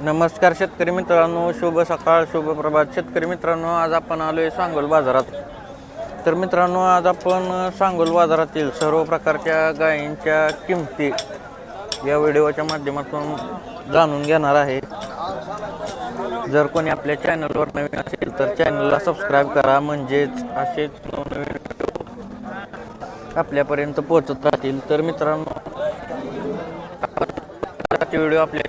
नमस्कार शेतकरी मित्रांनो शुभ सकाळ शुभ प्रभात. शेतकरी मित्रांनो आज आपण आलो आहे सांगोल बाजारात. तर मित्रांनो आज आपण सांगोल बाजारातील सर्व प्रकारच्या गायींच्या किमती या व्हिडिओच्या माध्यमातून जाणून घेणार आहे. जर कोणी आपल्या चॅनलवर नवीन असेल तर चॅनलला सबस्क्राईब करा. म्हणजेच असेच नवनवीन व्हिडिओ आपल्यापर्यंत पोहोचत राहतील. तर मित्रांनो व्हिडिओ आपल्या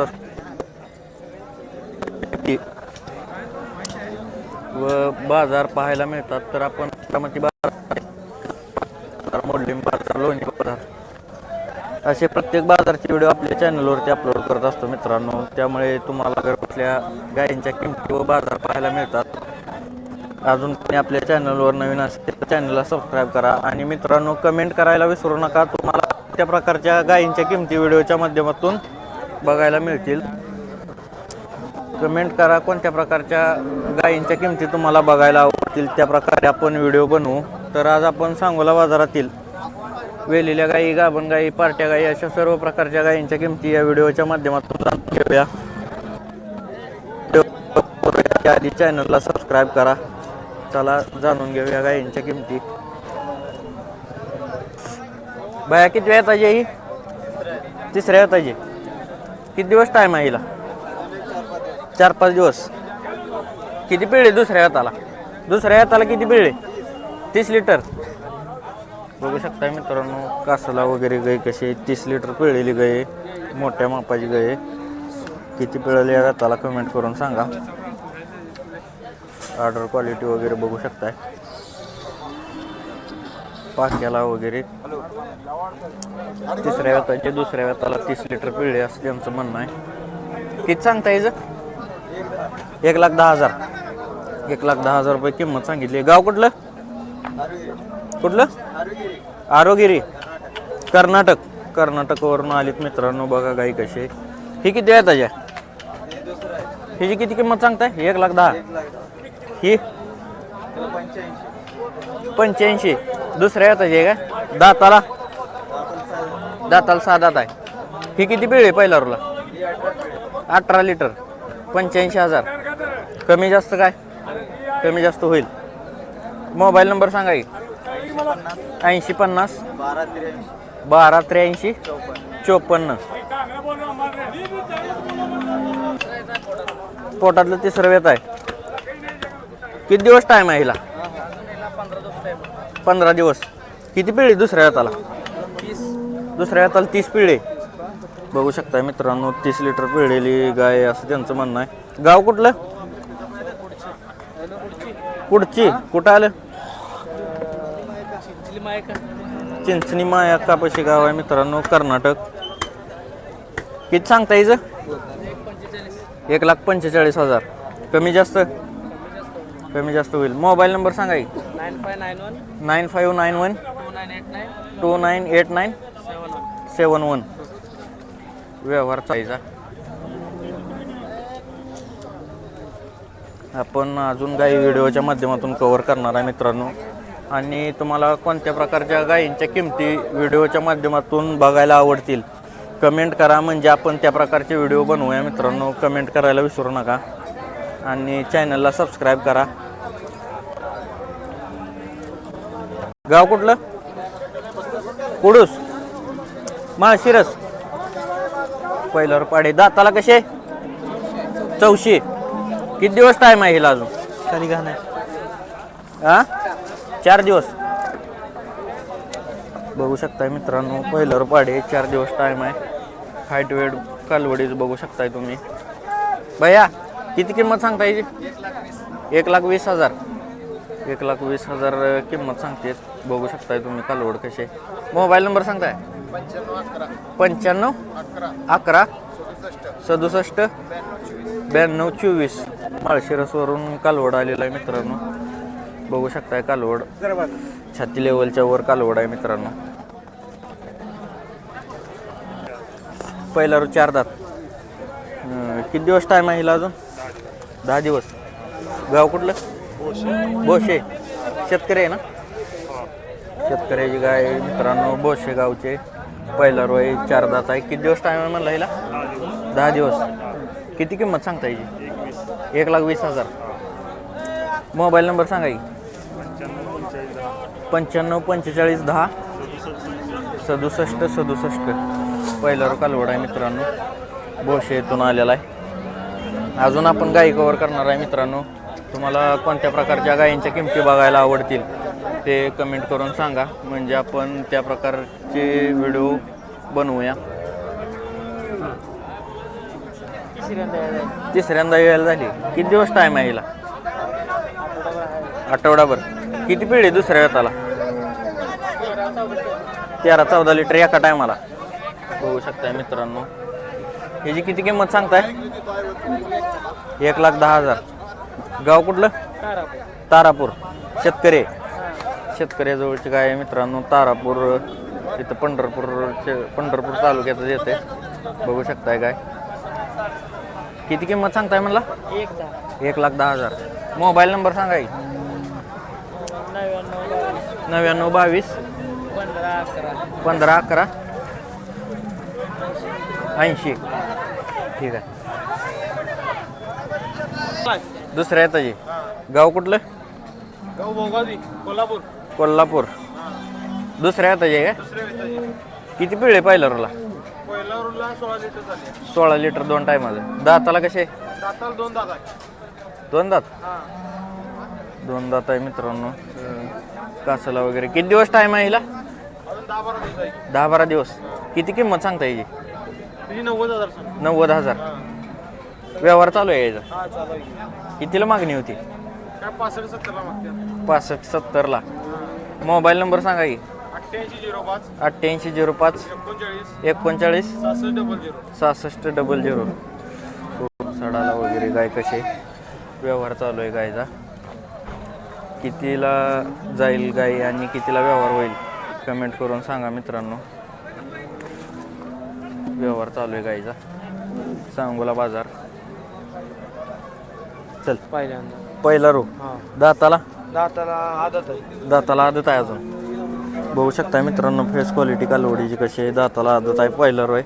अपलोड व बाजार पाहायला मिळतात तर आपण बारामती बाजार बाजार लोणी बाजार. असे प्रत्येक बाजारचे व्हिडिओ आपल्या चॅनलवरती अपलोड करत असतो मित्रांनो. त्यामुळे तुम्हाला घर कुठल्या गायींच्या किमती व बाजार पाहायला मिळतात अजून कोणी आपल्या चॅनलवर नवीन असेल तर चॅनलला सबस्क्राईब करा. आणि मित्रांनो कमेंट करायला विसरू नका. तुम्हाला त्या प्रकारच्या गायींच्या किमती व्हिडिओच्या माध्यमातून बघायला मिळतील. कमेंट करा कोणत्या प्रकारच्या गायींच्या किमती तुम्हाला बघायला आवडतील त्या प्रकारे आपण व्हिडिओ बनवू. तर आज आपण सांगोला बाजारातील वेलेल्या गायी गाभण गायी पार्ट्या गायी अशा सर्व प्रकारच्या गायींच्या किमती या व्हिडिओच्या माध्यमातून जाणून घेऊया. आधी चॅनलला सबस्क्राईब करा. चला जाणून घेऊया गायींच्या किमती. बाया किती वेळ येताची तिसऱ्या येताची किती दिवस टाईम आहे हिला? चार पाच दिवस. किती पिळे दुसऱ्या हाताला? दुसऱ्या हाताला किती पिळे तीस लिटर बघू शकता मित्रांनो कासाला वगैरे गाय कशी तीस लिटर पिळलेली गाय मोठ्या मापाची गाय किती पिळली या हाताला कमेंट करून सांगा. ऑर्डर क्वालिटी वगैरे बघू शकताय. पाक्याला वगैरे. तिसऱ्या व्यताचे दुसऱ्या व्यताला तीस लिटर पिळे असं त्यांचं म्हणणं आहे. किती सांगता याचं एक लाख दहा हजार. एक लाख दहा हजार रुपये किंमत सांगितली. गाव कुठलं? कुठलं? आरोगिरी. कर्नाटक. कर्नाटकवरून आलीत मित्रांनो बघा गाई कशी आहे. ही किती आहे त्याच्या हिची किती किंमत सांगताय? एक लाख दहा. ही? पंच्याऐंशी. दुसऱ्या येताची आहे का? दाताला. दाताला सहा दात आहे. ही किती पिळे पहिला रुला अठरा लिटर. पंच्याऐंशी हजार. कमी जास्त काय? कमी जास्त होईल. मोबाईल नंबर सांगा की. ऐंशी पन्नास. बारा त्र्याऐंशी. चोपन्न. पोटातलं तिसरं वेत आहे. किती दिवस टाईम आहे हिला? पंधरा दिवस. किती पिढी दुसऱ्या हाताला? दुसऱ्या हाताला तीस पिढी बघू शकता मित्रांनो तीस लिटर पिळलेली गाय असं त्यांचं म्हणणं आहे. गाव कुठलं? कुठची कुठं आलं? चिंचणी माया कापशी गाव आहे मित्रांनो कर्नाटक. किती सांगता यायचं एक लाख पंचेचाळीस हजार. कमी जास्त? कमी जास्त होईल. मोबाईल नंबर सांगा की. Nine five nine one. Nine five nine one. Two nine eight nine. Two nine eight nine. Seven one. Seven one. व्यवहार चालायचा. आपण अजून काही व्हिडिओच्या माध्यमातून कव्हर करणार आहे मित्रांनो. आणि तुम्हाला कोणत्या प्रकारच्या गायींच्या किमती व्हिडिओच्या माध्यमातून बघायला आवडतील? कमेंट करा. म्हणजे आपण त्या प्रकारचे व्हिडिओ बनवूया मित्रांनो. कमेंट करायला विसरू नका. आणि चॅनलला सबस्क्राईब करा. गाव कुठलं? कुडूस. माळशिरस. पहिल्यावर पाडे. दाताला कसे? चौशे. किती दिवस टाईम आहे हिला अजून? खाली घाण हा चार दिवस. बघू शकताय मित्रांनो पहिल्यावर पाडे चार दिवस टाईम आहे. हाईट वेट कालवडीच बघू शकताय तुम्ही. भैया किती किंमत सांगता याची एक लाख वीस हजार. एक लाख वीस हजार किंमत सांगते. बघू शकताय तुम्ही कालवड कसे मोबाईल नंबर सांगताय? पंच्याण्णव अकरा सदुसष्ट ब्याण्णव चोवीस. माळशिरसवरून कालवड आलेला आहे मित्रांनो. बघू शकताय कालवड. छाती लेवलच्या वर कालवड आहे मित्रांनो. पहिला चार दात. किती दिवस टाईम आहे हिला अजून? दहा दिवस. गाव कुठलं? बोशे. शेतकरी आहे ना? शेतकऱ्याची गाय मित्रांनो बोशे गावचे. पहिला रोय चार दात आहे किती दिवस टाईम आहे म्हणला हिला? दहा दिवस. किती किंमत सांगता याची? एक लाख वीस हजार. मोबाईल नंबर सांगा की. पंच्याण्णव पंचेचाळीस दहा. सदुसष्ट सदुसष्ट. पहिला रो कालवड आहे मित्रांनो. बोशे येथून आलेला आहे. अजून आपण गाई कवर करणार आहे मित्रांनो. तुम्हाला कोणत्या प्रकारच्या गायींच्या किमती बघायला आवडतील ते कमेंट करून सांगा. म्हणजे आपण त्या प्रकारचे व्हिडिओ बनवूया. तिसऱ्यांदा यायला झाली. किती दिवस टाईम आहे हिला? आठवडाभर. किती पिढी दुसऱ्या येताला तेरा चौदा लिटर एका टायमाला बघू शकताय मित्रांनो. ह्याची किती किंमत सांगताय? एक लाख दहा हजार. गाव कुठलं? तारापूर. शेतकरी. शेतकऱ्याजवळची काय मित्रांनो तारापूर. तिथं पंढरपूरचे पंढरपूर तालुक्यातच येते बघू शकताय काय किती किंमत सांगताय म्हणला? एक लाख दहा हजार. मोबाईल नंबर सांगा नव्याण्णव बावीस नव्याण्णव बावीस. पंधरा अकरा. पंधरा अकरा. ऐंशी. ठीक आहे. दुसऱ्या येताची गाव कुठलं? गाव भोगावी कोल्हापूर. कोल्हापूर. दुसऱ्या आहे का किती पिळे पाहिलं रोला? सोळा लिटर झाले. सोळा लिटर दोन टायमाचं दाताला कसे? दाताला दोन दात आहे. दोन दात? हा. दोन दात आहे मित्रांनो. कासाला वगैरे. किती दिवस टाईम आहे हिला? दहा बारा दिवस आहे. दहा बारा दिवस. किती किंमत सांगता याची नव्वद हजार सांग. नव्वद हजार. व्यवहार चालू आहे याचा. हा चालू आहे कितीला मागणी होती? काय पासष्ट सत्तरला मागते. पासष्ट सत्तरला. मोबाईल नंबर सांगा की. अठ्ठ्याऐंशी झिरो पाच. अठ्ठ्याऐंशी झिरो पाच. एकोणचाळीस. एकोणचाळीस. सहासष्ट डबल झिरो. सहासष्ट डबल झिरो. सडाला वगैरे गाय कसे व्यवहार चालू आहे गायचा. कितीला जाईल गाय आणि कितीला व्यवहार होईल? कमेंट करून सांगा मित्रांनो. व्यवहार चालू आहे गायचा सांगोला बाजार. चल. पहिल्यांदा. पहिला रो. हा. दाताला? दाताला आदत आहे. दाताला आदत आहे अजून. बघू शकता मित्रांनो फेस क्वालिटी कालवडीची कशी आहे. दाताला आदत आहे पहिला रोय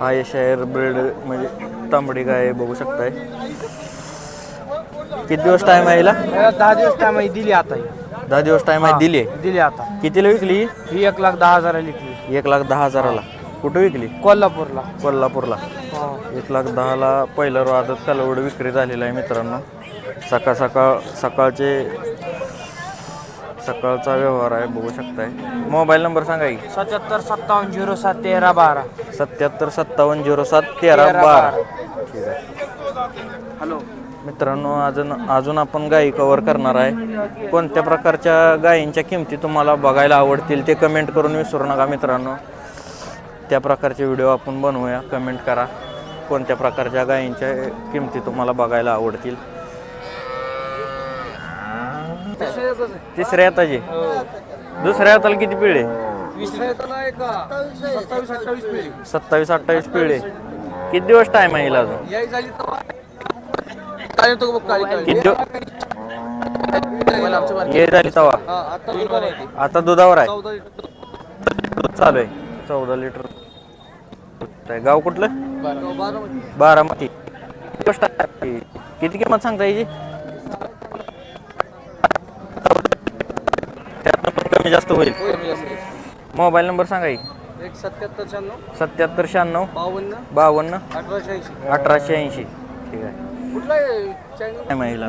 आहे. शायर ब्रेड म्हणजे तांबडी गाय आहे, बघू शकताय. किती दिवस टाइम आहे हिला? दहा दिवस टाइम आहे दिली आता ही. दहा दिवस टाइम आहे दिली दिली आता. कितीला विकली ही? एक लाख दहा हजार लिखली एक लाख दहा हजाराला. कुठं विकली? कोल्हापूरला. कोल्हापूरला. एक लाख दहाला पहिला आदत कालवड विक्री झालेला आहे मित्रांनो. सकाळ सकाळ सकाळचे सकाळचा व्यवहार आहे बघू शकताय. मोबाईल नंबर सांगा की. सत्याहत्तर सत्तावन्न झिरो सात तेरा बारा. सत्याहत्तर सत्तावन्न झिरो सात तेरा बारा. ठीक आहे. हॅलो. मित्रांनो अजून अजून आपण गायी कवर करणार आहे. कोणत्या प्रकारच्या गायींच्या किमती तुम्हाला बघायला आवडतील ते कमेंट करून विसरू नका मित्रांनो. त्या प्रकारचे व्हिडिओ आपण बनवूया. कमेंट करा. कोणत्या प्रकारच्या गायींच्या किमती तुम्हाला बघायला आवडतील? तिसऱ्या येताची दुसऱ्या येताला किती पिळे? सत्तावीस अठ्ठावीस पिळे. किती दिवस टाईम आहे हिला अजून? झाली किती दिवस झाली तवा. आता दुधावर आहे. दूध चालू आहे. चौदा लिटर आहे. गाव कुठलं? बारा बारामती. गोष्ट आहे. किती किंमत सांगता याची त्यातनं पण कमी जास्त होईल. आहे. मोबाईल नंबर सांगा की. एक सत्याहत्तर शहाण्णव. सत्याहत्तर शहाण्णव. बावन्न. बावन्न. अठराशे ऐंशी. अठराशे ऐंशी. ठीक आहे. कुठला आहे? चॅनल काय महिला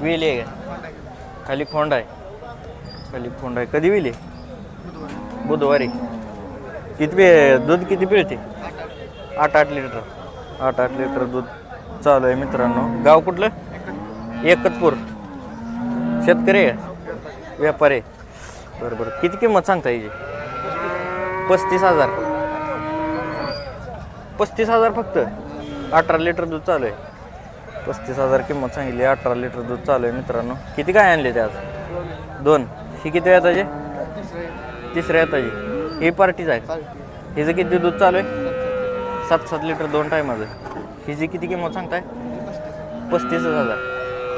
वेली आहे का? खाली खोंड आहे. खाली खोंड आहे. कधी वेली बुधवारी. किती पे दूध किती पिळते? आठ आठ लिटर. आठ आठ लिटर दूध चालू आहे मित्रांनो. गाव कुठलं? एकतपूर. शेतकरी आहे? व्यापारी बरं बरं. किती किंमत सांगता याची पस्तीस हजार. पस्तीस हजार फक्त? अठरा लिटर दूध चालू आहे. पस्तीस हजार किंमत सांगितली. अठरा लिटर दूध चालू आहे मित्रांनो. किती काय आणले ते आज? दोन. ही किती येताचे तिसऱ्या येताची हे पार्टीच आहे हिचं किती दूध चालू आहे? सात सात लिटर दोन टायमाचं हिची किती किंमत सांगताय? पस्तीस हजार.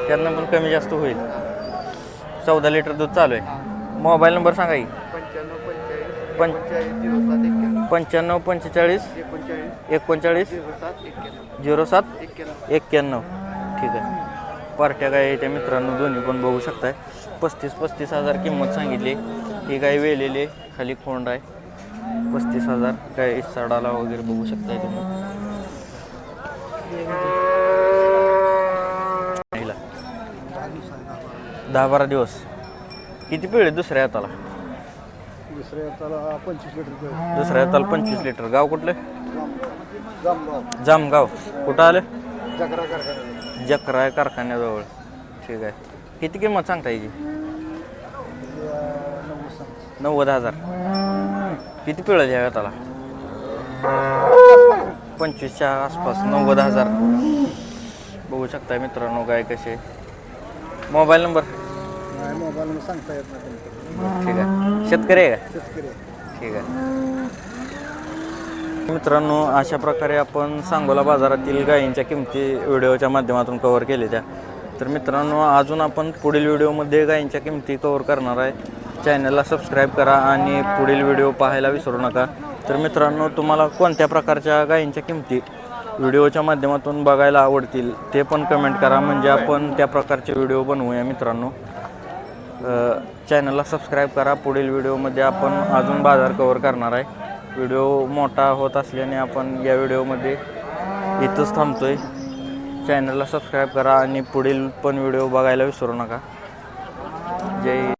त्यांना पण कमी जास्त होईल. चौदा लिटर दूध चालू आहे. मोबाईल नंबर सांगा की. पंच्याण्णव पंचेचाळीस एकोणचाळीस झिरो सात पंच्याण्णव पंचेचाळीस एकोणचाळीस झिरो सात एक्क्याण्णव. एक्क्याण्णव ठीक आहे. पार्ट्या काय त्या मित्रांनो दोन्ही पण बघू शकताय. पस्तीस पस्तीस हजार किंमत सांगितली. ही काय वेलेली आहे, खाली खोंड आहे. पस्तीस हजार काय सडाला वगैरे बघू शकताय तुम्ही. दहा बारा दिवस. किती पिळे दुसऱ्या हाताला? दुसऱ्या त्याला पंचवीस लिटर दुसऱ्या हाताला पंचवीस लिटर. गाव कुठलं जामगाव. कुठं आलं? जकरा कारखान्याजवळ. ठीक आहे. किती किंमत सांगता याची नव्वद हजार. किती पिळं घ्याव्या त्याला पंचवीसच्या आसपास नव्वद हजार. बघू शकता मित्रांनो काय कसे मोबाईल नंबर? नाही मोबाईल सांगता येत नाही ठीक आहे. शेतकरी आहे का? शेतकरी ठीक आहे. मित्रांनो अशा प्रकारे आपण सांगोला बाजारातील गायींच्या किमती व्हिडिओच्या माध्यमातून कव्हर केल्या त्या तर मित्रांनो अजून आपण पुढील व्हिडिओमध्ये गायींच्या किमती कव्हर करणार आहे. चॅनलला सबस्क्राईब करा आणि पुढील व्हिडिओ पाहायला विसरू नका. तर मित्रांनो तुम्हाला कोणत्या प्रकारच्या गायींच्या किमती व्हिडिओच्या माध्यमातून बघायला आवडतील ते पण कमेंट करा. म्हणजे आपण त्या प्रकारचे व्हिडिओ बनवूया मित्रांनो. चॅनलला सबस्क्राईब करा. पुढील व्हिडिओमध्ये आपण अजून बाजार कवर करणार आहे. व्हिडिओ मोठा होत असल्याने आपण या व्हिडिओमध्ये इथंच थांबतो आहे चॅनलला सबस्क्राईब करा आणि पुढील पण व्हिडिओ बघायला विसरू नका. जय